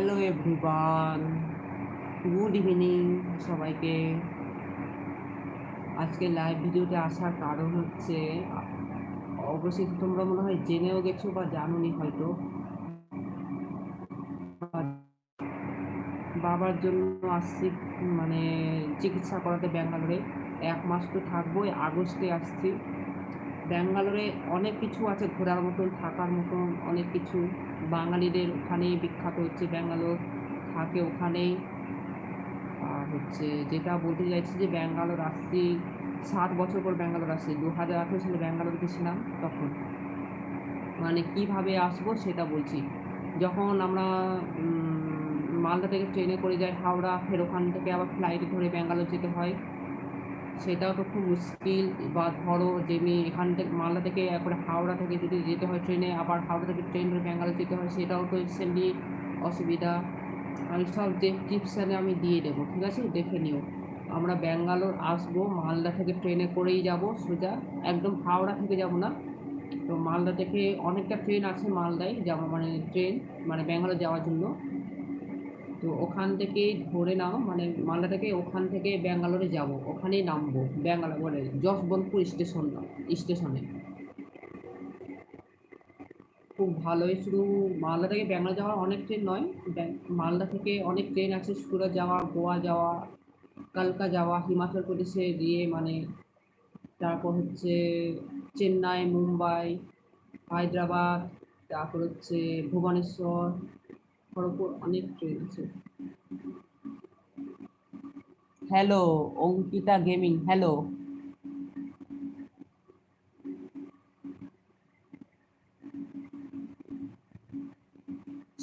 Hello everyone good evening সবাইকে। আজকে live ভিডিওতে আসার কারণ হচ্ছে, অবশ্যই তোমরা মনে হয় জেনেও গেছো বা জানোনি হয়তো। বাবার জন্য আসছি মানে চিকিৎসা করাতে ব্যাঙ্গালোরে। এক মাস তো থাকবোই, আগস্টে আসছি। ব্যাঙ্গালোরে অনেক কিছু আছে ঘোরার মতন, থাকার মতন, অনেক কিছু। বাঙালিদের ওখানেই বিখ্যাত হচ্ছে ব্যাঙ্গালোর, থাকে ওখানেই। আর হচ্ছে যেটা বলতে চাইছি যে ব্যাঙ্গালোর আসছি, সাত বছর পর ব্যাঙ্গালোর আসছি। দু হাজার আঠেরো সালে ব্যাঙ্গালোর গেছিলাম তখন। মানে কীভাবে আসব সেটা বলছি। যখন আমরা মালদা থেকে ট্রেনে করে যাই, হাওড়া, ফের ওখান থেকে আবার ফ্লাইটে ধরে ব্যাঙ্গালোর যেতে হয়। সেটাও তো খুব মুশকিল। বা ধরো যে মেয়ে এখান থেকে মালদা থেকে একবারে হাওড়া থেকে যদি যেতে হয় ট্রেনে, আবার হাওড়া থেকে ট্রেন ধরে ব্যাঙ্গালোর যেতে হয়, সেটাও তো রিসেন্টলি অসুবিধা। আমি সব ডেসক্রিপশানে আমি দিয়ে দেবো, ঠিক আছে? দেখে নিও। আমরা ব্যাঙ্গালোর আসব, মালদা থেকে ট্রেনে করেই যাব সোজা। একদম হাওড়া থেকে যাব না। তো মালদা থেকে অনেকটা ট্রেন আছে মালদায় যাওয়া মানে ট্রেন মানে ব্যাঙ্গালোর যাওয়ার জন্য। তো ওখান থেকেই ধরে নাও মানে মালদা থেকে ওখান থেকে ব্যাঙ্গালোরে যাব, ওখানেই নামবো, ব্যাঙ্গালোর মানে যশবন্তপুর স্টেশন, স্টেশনে। খুব ভালোই, শুধু মালদা থেকে ব্যাঙ্গালোর যাওয়ার অনেক ট্রেন নয় মালদা থেকে অনেক ট্রেন আছে, সুরত যাওয়া, গোয়া যাওয়া, কালকা যাওয়া, হিমাচল প্রদেশে গিয়ে মানে তারপর হচ্ছে চেন্নাই, মুম্বাই, হায়দ্রাবাদ, তারপর হচ্ছে ভুবনেশ্বর খড়গপুর অনেক আছে। Hello Ankita gaming hello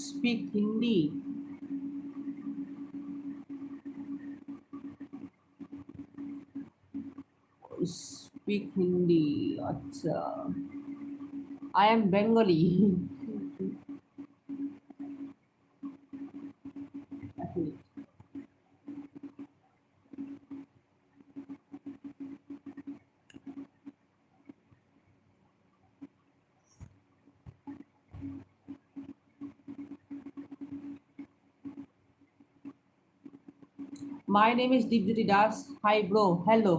speak Hindi speak Hindi আচ্ছা। I am Bengali my name is Dipjyoti Das hi bro hello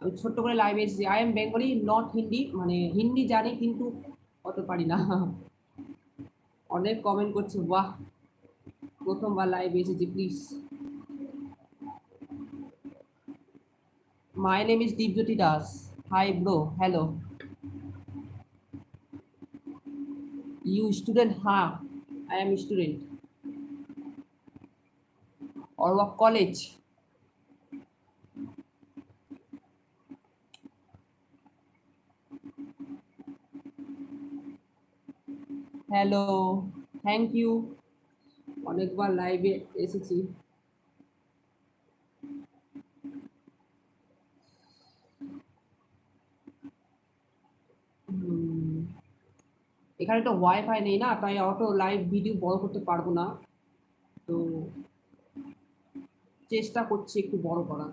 আমি ছোট্ট করে লাইভে এসেছি। I am Bengali not Hindi মানে হিন্দি জানি, কিন্তু অত পারি না। অনেক কমেন্ট করছে। বাহ! প্রথমবার লাইভে এসেছি please my name is Dipjyoti Das hi bro hello you student হ্যাঁ I am student or what college? Hello thank you অনেকবার লাইভে এসেছি। এখানে তো ওয়াইফাই নেই না, তাই অত লাইভ ভিডিও বড় করতে পারব না। তো চেষ্টা করছি একটু বড় করার।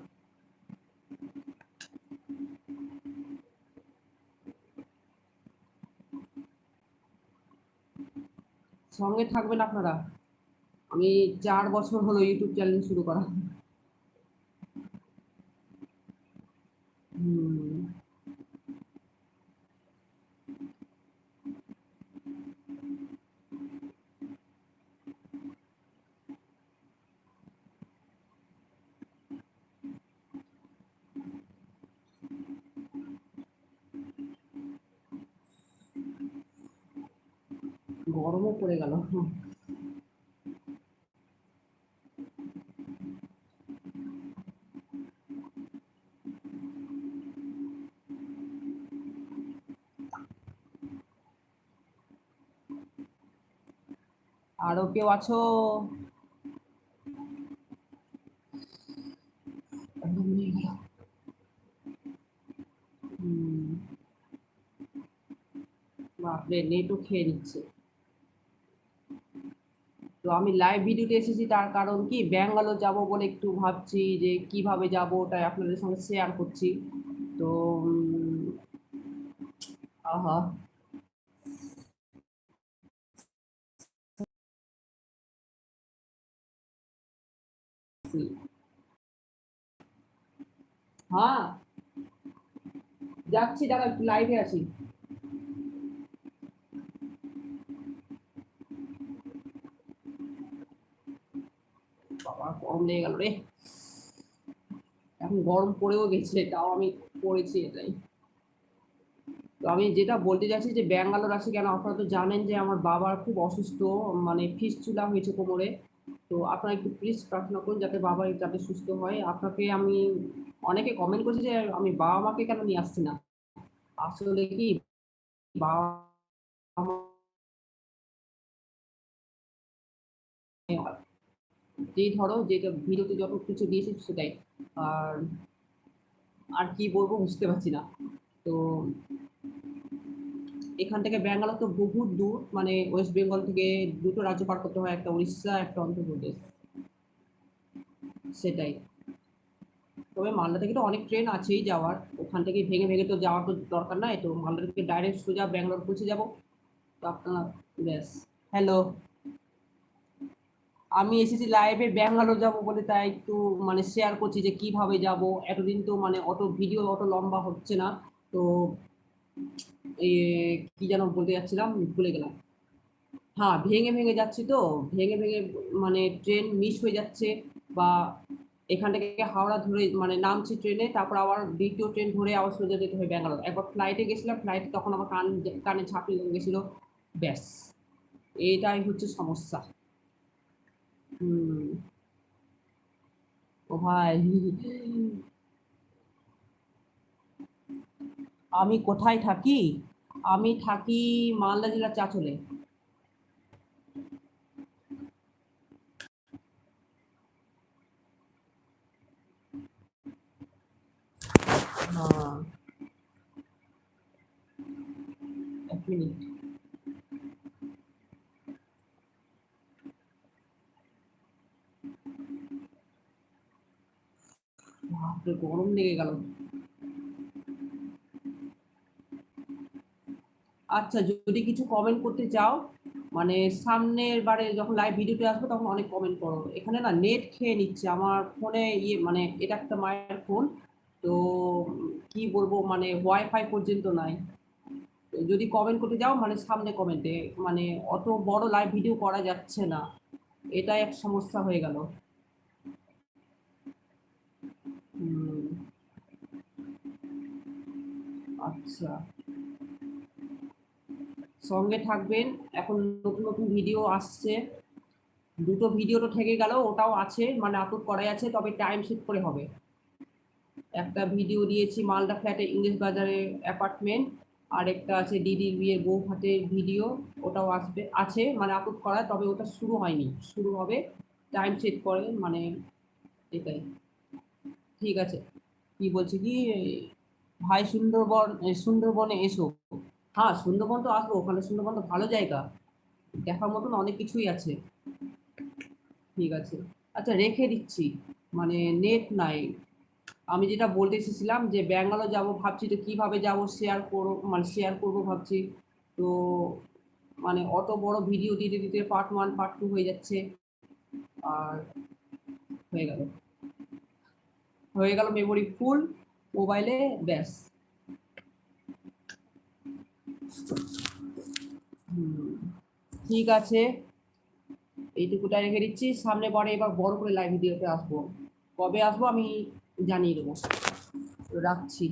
সঙ্গে থাকবেন আপনারা। আমি চার বছর হলো ইউটিউব চ্যানেল শুরু করা। হুম। গরমও পড়ে গেল। আরও কেউ আছো? বাপরে নেটও খেয়ে নিচ্ছে। তো আমি লাইভ ভিডিওতে এসেছি, তার কারণ কি? ব্যাঙ্গালোর যাব বলে একটু ভাবছি যে কীভাবে যাব ওটাই আপনাদের সঙ্গে শেয়ার করছি। তো আহা। হ্যাঁ। যাচ্ছি, দাদা লাইভে আছি। গরম লেগে গেল রে। এখন গরম পড়েও গেছে, তাও আমি পড়েছি এটাই। তো আমি যেটা বলতে চাচ্ছি যে, ব্যাঙ্গালোর আসি কেন? আপনারা তো জানেন যে, আমার বাবার খুব অসুস্থ মানে ফিস্টুলা হয়েছে কোমরে। তো আপনারা একটু প্লিজ প্রার্থনা করুন যাতে বাবা যাতে সুস্থ হয়। আপনাকে আমি অনেকে কমেন্ট করছে যে, আমি বাবা মাকে কেন নিয়ে আসছি না? আসলে কি, বাবা যেই ধরো যেটা ভিডিওতে যত কিছু দিয়েছি সেটাই। আর আর কি বলব বুঝতে পারছি না। তো এখান থেকে ব্যাঙ্গালোর তো বহুত দূর। মানে ওয়েস্ট বেঙ্গল থেকে দুটো রাজ্য পার করতে হয়, একটা উড়িষ্যা, একটা অন্ধ্রপ্রদেশ। সেটাই। তবে মালদা থেকে তো অনেক ট্রেন আছেই যাওয়ার। ওখান থেকে ভেঙে ভেঙে তো যাওয়ার তো দরকার নাই। তো মালদা থেকে ডাইরেক্ট সোজা ব্যাঙ্গালোর পৌঁছে যাব। তো আপনার ব্যাস। হ্যালো আমি এসেছি লাইভে ব্যাঙ্গালোর যাব বলে তাই একটু মানে শেয়ার করছি যে কীভাবে যাব। এতদিন তো মানে অত ভিডিও অত লম্বা হচ্ছে না। তো কি যেন বলতে যাচ্ছিলাম, ভুলে গেলাম। হ্যাঁ ভেঙে ভেঙে যাচ্ছি তো। ভেঙে ভেঙে মানে ট্রেন মিস হয়ে যাচ্ছে বা এখান থেকে হাওড়া ধরে মানে নামছি ট্রেনে তারপর আবার দ্বিতীয় ট্রেন ধরে আবার সোজা যেতে হয় ব্যাঙ্গালোর। একবার ফ্লাইটে গেছিলাম ফ্লাইটে তখন আমার কান, কানে ঝাঁপি লেগে গেছিল। ব্যাস, এটাই হচ্ছে সমস্যা। ও ভাই। আমি কোথায় থাকি? আমি থাকি মালদা জেলার চাচলে। এক মিনিট বাপরে গরম লেগে গেল। আচ্ছা যদি কিছু কমেন্ট করতে চাও মানে সামনের বারে যখন লাইভ ভিডিওতে আসবে তখন অনেক কমেন্ট করো। এখানে না নেট খেয়ে নিচ্ছে। আমার ফোনে ইয়ে মানে এটা একটা মায়ের ফোন তো কি বলব মানে ওয়াইফাই পর্যন্ত নাই। যদি কমেন্ট করতে যাও মানে সামনে কমেন্টে মানে অত বড় লাইভ ভিডিও করা যাচ্ছে না। এটাই এক সমস্যা হয়ে গেল। আচ্ছা। সঙ্গে থাকবেন। এখন নতুন নতুন ভিডিও আসছে। দুটো ভিডিও তো থেকে গেল, ওটাও আছে মানে আপলোড করাই আছে, তবে টাইম সেট করে হবে। একটা ভিডিও দিয়েছি মালদা ফ্ল্যাটে ইংলিশ বাজারে অ্যাপার্টমেন্ট আর একটা আছে দিদির বউ হাটের ভিডিও ওটাও আসবে, আছে মানে আপলোড করা, তবে ওটা শুরু হয়নি, শুরু হবে টাইম সেট করে মানে এটাই। ঠিক আছে। কি বলছি কি, ভাই সুন্দরবন সুন্দরবনে এসো। হ্যাঁ সুন্দরবন তো আসব, ওখানে সুন্দরবন তো ভালো জায়গা। দেখার মতন অনেক কিছুই আছে। ঠিক আছে। আচ্ছা রেখে দিচ্ছি। মানে নেট নাই। আমি যেটা বলতে এসেছিলাম যে, ব্যাঙ্গালোর যাব ভাবছি, তো কীভাবে যাব শেয়ার করো মানে শেয়ার করব ভাবছি। তো মানে অত বড় ভিডিও দিতে দিতে পার্ট ওয়ান পার্ট টু হয়ে যাচ্ছে। আর হয়ে গেল। হয়ে গেল মেমোরি ফুল মোবাইলে ব্যাস। ঠিক আছে। এইটুকুটা রেখে দিচ্ছি। সামনে পরে এবার বড় করে লাইভ ভিডিওতে আসব। কবে আসব আমি জানিয়ে দেবো। রাখছি।